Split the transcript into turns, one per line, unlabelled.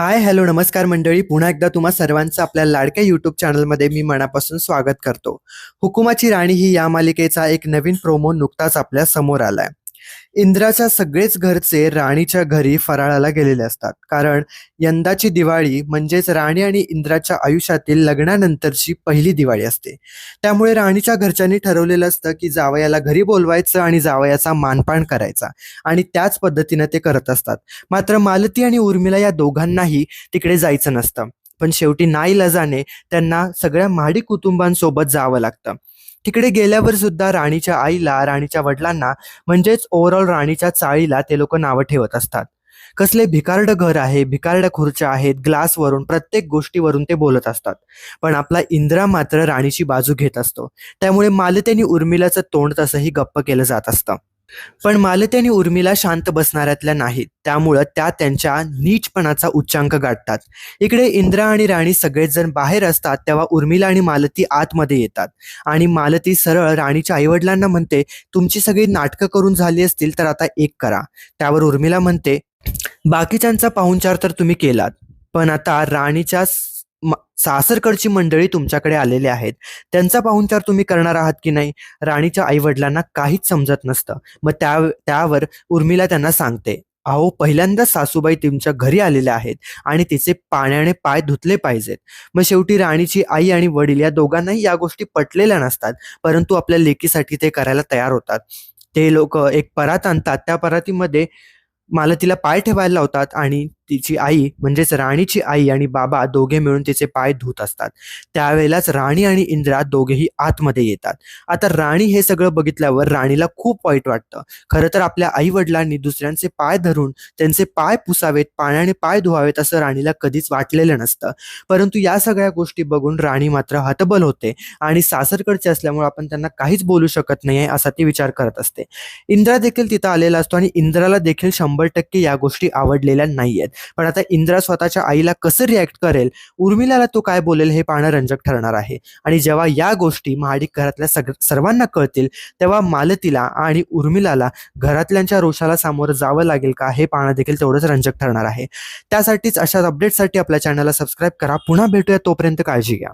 Hi hello नमस्कार मंडळी. पुन्हा एकदा तुम्हा सर्वांचं आपल्या लाडक्या युट्यूब चॅनलमध्ये मी मनापासून स्वागत करतो. हुकुमाची राणी ही या मालिकेचा एक नवीन प्रोमो नुकताच आपल्यासमोर आलाय. इंद्राच्या सगळेच घरचे राणीच्या घरी फराळाला गेलेले असतात. कारण यंदाची दिवाळी म्हणजेच राणी आणि इंद्राच्या आयुष्यातील लग्नानंतरची पहिली दिवाळी असते. त्यामुळे राणीच्या घरच्यांनी ठरवलेलं असतं की जावयाला घरी बोलवायचं आणि जावयाचा मानपान करायचा. आणि त्याच पद्धतीनं ते करत असतात. मात्र मालती आणि उर्मिला या दोघांनाही तिकडे जायचं नसतं. पण शेवटी नाईलाजाने त्यांना सगळ्या महाडी कुटुंबांसोबत जावं लागतं. तिकडे गेल्यावर सुद्धा राणीच्या आईला राणीच्या वडिलांना म्हणजेच ओव्हरऑल राणीच्या चाळीला ते लोक नावं ठेवत असतात. कसले भिकारड घर आहे भिकारड खुर्च्या आहेत ग्लासवरून प्रत्येक गोष्टीवरून ते बोलत असतात. पण आपला इंद्रा मात्र राणीची बाजू घेत असतो. त्यामुळे मालतेनी उर्मिलाचं तोंड तसंही गप्प केलं जात असतं. पण मालती आणि उर्मिला शांत बसणाऱ्यातल्या नाहीत. त्यामुळं त्या त्यांच्या नीचपणाचा उच्चांक गाठतात. इकडे इंद्रा आणि राणी सगळेच जण बाहेर असतात तेव्हा उर्मिला आणि मालती आतमध्ये येतात. आणि मालती सरळ राणीच्या आईवडिलांना म्हणते तुमची सगळी नाटकं करून झाली असतील तर आता एक करा. त्यावर उर्मिला म्हणते बाकीच्यांचा पाहुणचार तर तुम्ही केलात पण आता राणीच्या सासरकडची मंडळी तुमच्याकडे आलेले आहेत. त्यांचा पाहुणचार तुम्ही करणार आहात की नाही राणीच्या आईवडिलांना काहीच समजत नसतं. मग त्या त्यावर उर्मिला त्यांना सांगते अहो पहिल्यांदाच सासूबाई तुमच्या घरी आलेल्या आहेत आणि तिचे पाण्याने पाय धुतले पाहिजेत. मग शेवटी राणीची आई आणि वडील या दोघांनाही या गोष्टी पटलेल्या नसतात परंतु आपल्या लेकीसाठी ते करायला तयार होतात. ते लोक एक परात आणतात. त्या परातीमध्ये मालतीला पाय ठेवायला लावतात आणि तिची आई म्हणजेच राणीची आई आणि बाबा दोघे मिळून तिचे पाय धुत असतात. त्यावेळेलाच राणी आणि इंद्रा दोघेही आतमध्ये येतात. आता राणी हे सगळं बघितल्यावर राणीला खूप वाईट वाटतं. खरं तर आपल्या आई वडिलांनी दुसऱ्यांचे पाय धरून त्यांचे पाय पुसावेत पाण्याने पाय धुवावेत असं राणीला कधीच वाटलेलं नसतं. परंतु या सगळ्या गोष्टी बघून राणी मात्र हतबल होते आणि सासरकडचे असल्यामुळे आपण त्यांना काहीच बोलू शकत नाही असा ती विचार करत असते. इंद्रा देखील तिथं आलेला असतो आणि इंद्राला देखील शंभर टक्के या गोष्टी आवडलेल्या नाहीयेत. पण आता इंद्रा स्वतःच्या आईला कसं रिॲक्ट करेल? उर्मिलाला तो काय बोलेल हे पाहणं रंजक ठरणार आहे. आणि जेव्हा या गोष्टी महाडिक घरातल्या सग सर्वांना कळतील तेव्हा मालतीला आणि उर्मिलाला घरातल्यांच्या रोषाला सामोरं जावं लागेल का हे पाहणं देखील तेवढंच रंजक ठरणार आहे. त्यासाठीच अशाच अपडेटसाठी आपल्या चॅनलला सबस्क्राईब करा. पुन्हा भेटूया तोपर्यंत काळजी घ्या.